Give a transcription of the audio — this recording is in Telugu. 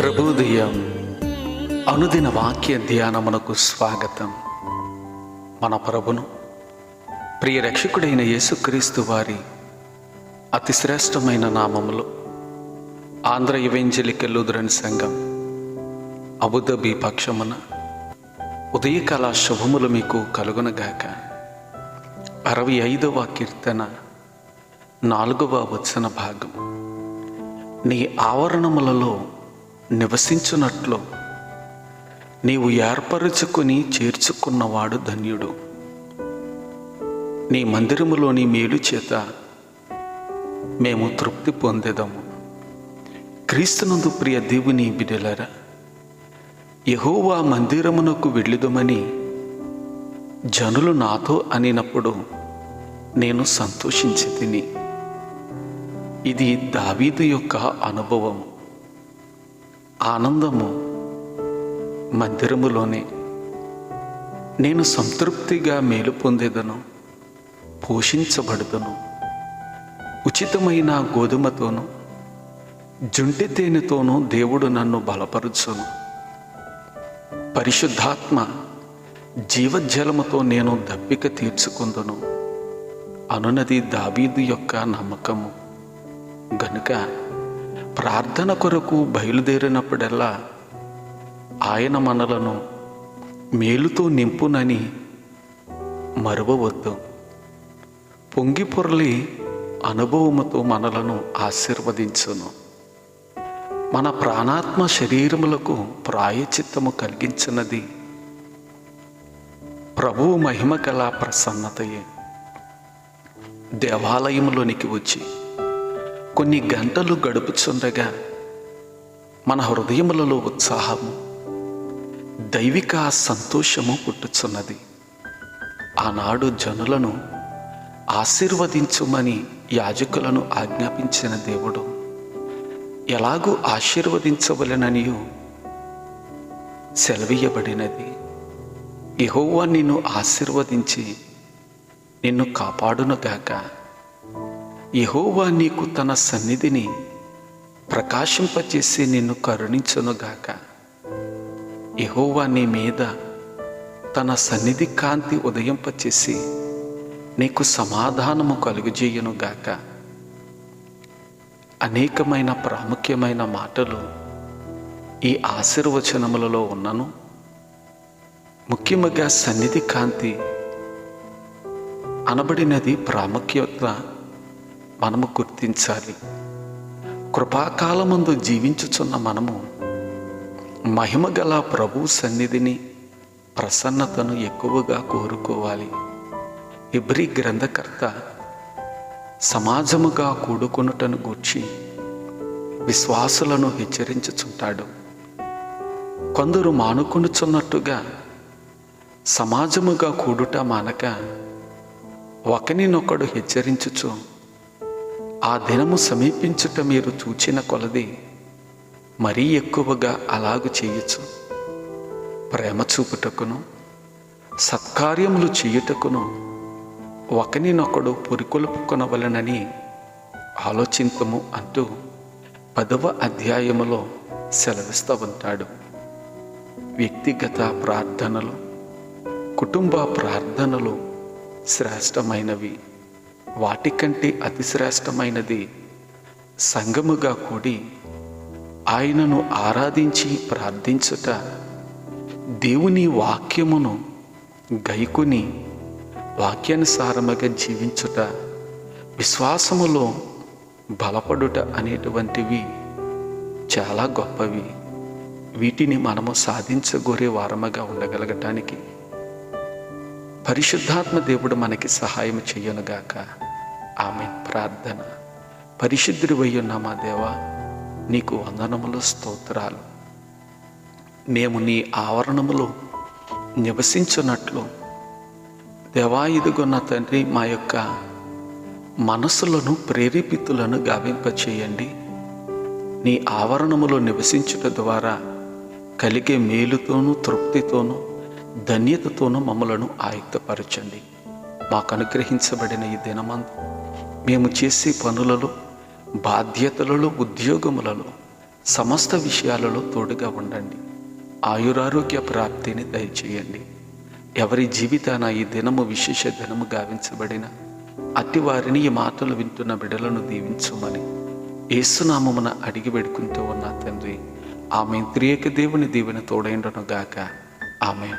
ప్రభుదయం అనుదిన వాక్య ధ్యానమునకు స్వాగతం. మన ప్రభును ప్రియ రక్షకుడైన యేసుక్రీస్తు వారి అతి శ్రేష్టమైన నామములు ఆంధ్ర ఇవెంజలిక లూథరన్ సంఘం అబుదబి పక్షమున ఉదయకాల శుభములు మీకు కలుగునగాక. అరవై ఐదవ కీర్తన నాలుగవ వచన భాగం. నీ ఆవరణములలో నివసించున్నట్లు నీవు ఏర్పరుచుకుని చేర్చుకున్నవాడు ధన్యుడు. నీ మందిరములోని మేలు చేత మేము తృప్తి పొందేదాము. క్రీస్తునందు ప్రియ దేవుని బిడలరా యహోవా మందిరమునకు వెళ్ళిదమని జనులు నాతో అనినప్పుడు నేను సంతోషించి తిని. ఇది దావీదు యొక్క అనుభవం ఆనందము మందిరములోనే. నేను సంతృప్తిగా మేలు పొందేదను పోషించబడదను. ఉచితమైన గోధుమతోనూ జుంటి తేనెతోనూ దేవుడు నన్ను బలపరుచును. పరిశుద్ధాత్మ జీవజలముతో నేను దప్పిక తీర్చుకుందును. అనునది దావీదు యొక్క నమ్మకము. గనుక ప్రార్థన కొరకు బయలుదేరినప్పుడల్లా ఆయన మనలను మేలుతో నింపునని మరువవద్దు. పొంగి పొరలి అనుభవముతో మనలను ఆశీర్వదించును. మన ప్రాణాత్మ శరీరములకు ప్రాయచిత్తము కలిగించినది ప్రభువు మహిమ కళ ప్రసన్నతయే. దేవాలయంలోనికి వచ్చి కొన్ని గంటలు గడుపుచుండగా మన హృదయములలో ఉత్సాహము దైవిక సంతోషము పుట్టుచున్నది. ఆనాడు జనులను ఆశీర్వదించుమని యాజకులను ఆజ్ఞాపించిన దేవుడు ఎలాగూ ఆశీర్వదించవలెననియు సెలవీయబడినది. యహోవా నిన్ను ఆశీర్వదించి నిన్ను కాపాడునుగాక యహోవా నీకు తన సన్నిధిని ప్రకాశింపచేసి నిన్ను కరుణించునుగాక యహోవా నీ మీద తన సన్నిధి కాంతి ఉదయింపచేసి నీకు సమాధానము కలుగుజేయునుగాక అనేకమైన ప్రాముఖ్యమైన మాటలు ఈ ఆశీర్వచనములలో ఉన్నను. ముఖ్యముగా సన్నిధి కాంతి అనబడినది ప్రాముఖ్యత మనము గుర్తించాలి. కృపాకాలమందు జీవించుచున్న మనము మహిమగల ప్రభు సన్నిధిని ప్రసన్నతను ఎక్కువగా కోరుకోవాలి. ఇబ్రి గ్రంథకర్త సమాజముగా కూడుకొనుటను గూర్చి విశ్వాసులను హెచ్చరించుచుంటాడు. కొందరు మానుకొనుచున్నట్టుగా సమాజముగా కూడుట మానక ఒకనినొకడు హెచ్చరించుచు ఆ దినము సమీపించుట మీరు చూచిన కొలది మరీ ఎక్కువగా అలాగు చేయొచ్చు ప్రేమ చూపుటకును సత్కార్యములు చేయుటకును ఒకనినొకడు పురికొలుపుకొనవలనని ఆలోచింతము అంటూ పదవ అధ్యాయములో సెలవిస్తూ ఉంటాడు. వ్యక్తిగత ప్రార్థనలు కుటుంబ ప్రార్థనలు శ్రేష్టమైనవి. వాటికంటే అతిశ్రేష్టమైనది సంగముగా కూడి ఆయనను ఆరాధించి ప్రార్థించుట దేవుని వాక్యమును గైకొని వాక్యానుసారముగా జీవించుట విశ్వాసములో బలపడుట అనేటువంటివి చాలా గొప్పవి. వీటిని మనము సాధించగోరే వారముగా ఉండగలగటానికి పరిశుద్ధాత్మ దేవుడు మనకి సహాయం చేయనుగాక. ఆమె ప్రార్థన. పరిశుద్ధుడు వయ్యున్న మా దేవా నీకు వందనములు స్తోత్రాలు. మేము నీ ఆవరణములో నివసించున్నట్లు దేవా ఇదిగొన్న తండ్రి మా యొక్క మనసులను ప్రేరేపితులను గావింపచేయండి. నీ ఆవరణములో నివసించుట ద్వారా కలిగే మేలుతోనూ తృప్తితోనూ ధన్యతతోనూ మమ్మలను ఆయుక్తపరచండి. మాకు అనుగ్రహించబడిన ఈ దినమంతా మేము చేసే పనులలో బాధ్యతలలో ఉద్యోగములలో సమస్త విషయాలలో తోడుగా ఉండండి. ఆయురారోగ్య ప్రాప్తిని దయచేయండి. ఎవరి జీవితాన ఈ దినము విశేష దినము గావించబడిన అట్టి వారిని ఈ మాటలు వింటున్న బిడలను దీవించమని ఏసునామమున అడిగి పెడుకుంటూ ఉన్న తండ్రి ఆమె త్రియక దేవుని దీవెన తోడైండను గాక ఆమె